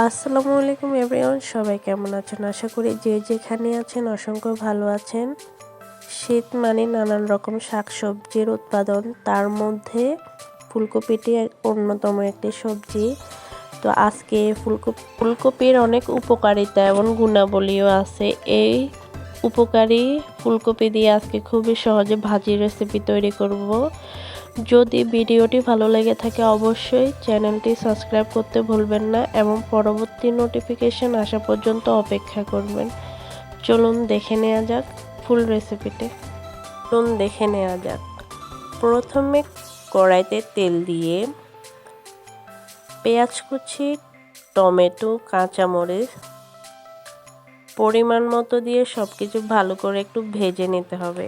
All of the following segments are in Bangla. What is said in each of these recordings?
আসসালামু আলাইকুম এভরিওয়ান, সবাই কেমন আছেন? আশা করি যে যেখানে আছেন অসংখ্য ভালো আছেন। শীত মানে নানান রকম শাকসবজির উৎপাদন, তার মধ্যে ফুলকপিটি অন্যতম একটি সবজি। তো আজকে ফুলকপি ফুলকপির অনেক উপকারিতা এবং গুণাবলীও আছে। এই উপকারী ফুলকপি দিয়ে আজকে খুবই সহজে ভাজি রেসিপি তৈরি করব। যদি ভিডিওটি ভালো লেগে থাকে, অবশ্যই চ্যানেলটি সাবস্ক্রাইব করতে ভুলবেন না এবং পরবর্তী নোটিফিকেশন আসা পর্যন্ত অপেক্ষা করবেন। চলুন দেখে নেওয়া যাক ফুল রেসিপিটি। চলুন দেখে নেওয়া যাক। প্রথমে কড়াইতে তেল দিয়ে পেঁয়াজ কুচি, টমেটো, কাঁচামরিচ পরিমাণ মতো দিয়ে সব কিছু ভালো করে একটু ভেজে নিতে হবে।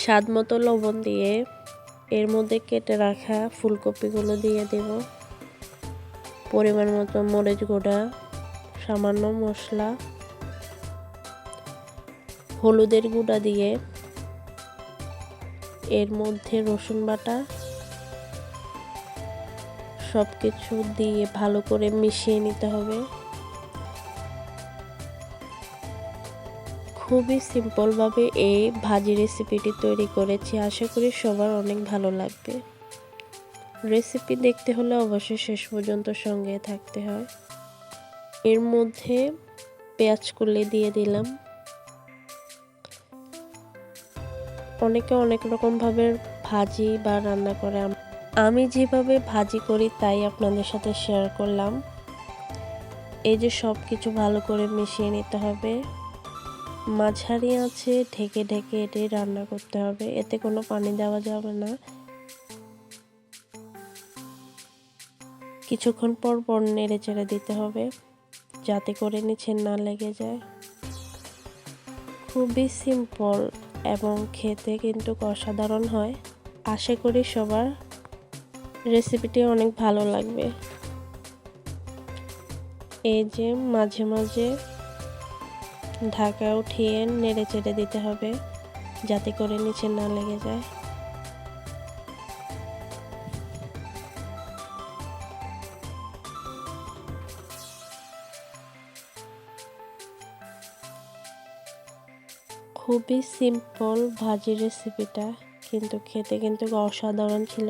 স্বাদ মতো লবণ দিয়ে এর মধ্যে কেটে রাখা ফুলকপিগুলো দিয়ে দেব। পরিমাণ মতো মরিচ গুঁড়া, সামান্য মশলা, হলুদের গুঁড়া দিয়ে এর মধ্যে রসুন বাটা সব কিছু দিয়ে ভালো করে মিশিয়ে নিতে হবে। খুবই সিম্পলভাবে এই ভাজি রেসিপিটি তৈরি করেছি। আশা করি সবার অনেক ভালো লাগবে। রেসিপি দেখতে হলে অবশ্যই শেষ পর্যন্ত সঙ্গে থাকতে হয়। এর মধ্যে পেঁয়াজ কুলে দিয়ে দিলাম। অনেকে অনেক রকমভাবে ভাজি বা রান্না করে। আমি যেভাবে ভাজি করি তাই আপনাদের সাথে শেয়ার করলাম। এই যে সব কিছু ভালো করে মিশিয়ে নিতে হবে। মাঝারি আছে, ঢেকে ঢেকে এটি রান্না করতে হবে। এতে কোনো পানি দেওয়া যাবে না। কিছুক্ষণ পর পর নেড়ে চেড়ে দিতে হবে, যাতে করে নিচে না লেগে যায়। খুবই সিম্পল এবং খেতে কিন্তু অসাধারণ হয়। আশা করি সবার রেসিপিটি অনেক ভালো লাগবে। এই যে মাঝে মাঝে ঢাকা উঠিয়ে নেড়ে চেড়ে দিতে হবে, যাতে করে নিচে না লেগে যায়। খুবই সিম্পল ভাজি রেসিপিটা কিন্তু খেতে কিন্তু অসাধারণ ছিল।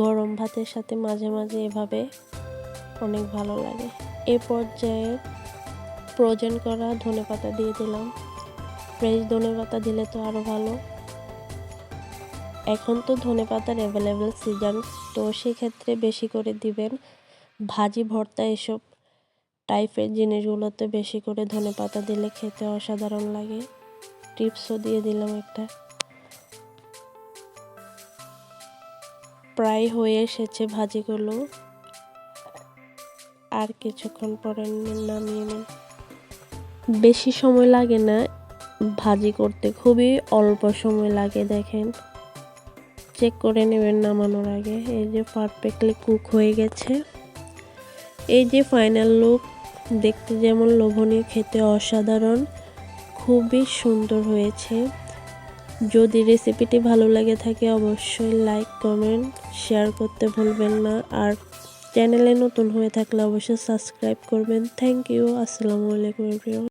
গরম ভাতের সাথে মাঝে মাঝে এভাবে অনেক ভালো লাগে। এ পর্যায়ে ফ্রোজেন করা ধনে পাতা দিয়ে দিলাম। ফ্রেশ ধনে পাতা দিলে তো আরও ভালো। এখন তো ধনে পাতার অ্যাভেলেবেল সিজন তো সেক্ষেত্রে বেশি করে দিবেন। ভাজি, ভর্তা এসব টাইপের জিনিসগুলোতে বেশি করে ধনে পাতা দিলে খেতে অসাধারণ লাগে। টিপসও দিয়ে দিলাম একটা। প্রায় হয়ে এসেছে ভাজিগুলো। আর কিছুক্ষণ পরে নামিয়ে নিন বেশি সময় লাগে না ভাজি করতে, খুবই অল্প সময় লাগে দেখেন। চেক করে নেবেন নামানোর আগে, এই যে পারফেক্টলি কুক হয়ে গেছে। এই যে ফাইনাল লুক দেখতে যেমন লোভনীয়, খেতে অসাধারণ, খুবই সুন্দর হয়েছে। যদি রেসিপিটি ভালো লাগে থাকে, অবশ্যই লাইক কমেন্ট শেয়ার করতে ভুলবেন না। আর চ্যানেলে নতুন হয়ে থাকলে অবশ্যই সাবস্ক্রাইব করবেন। থ্যাংক ইউ আসসালামু আলাইকুম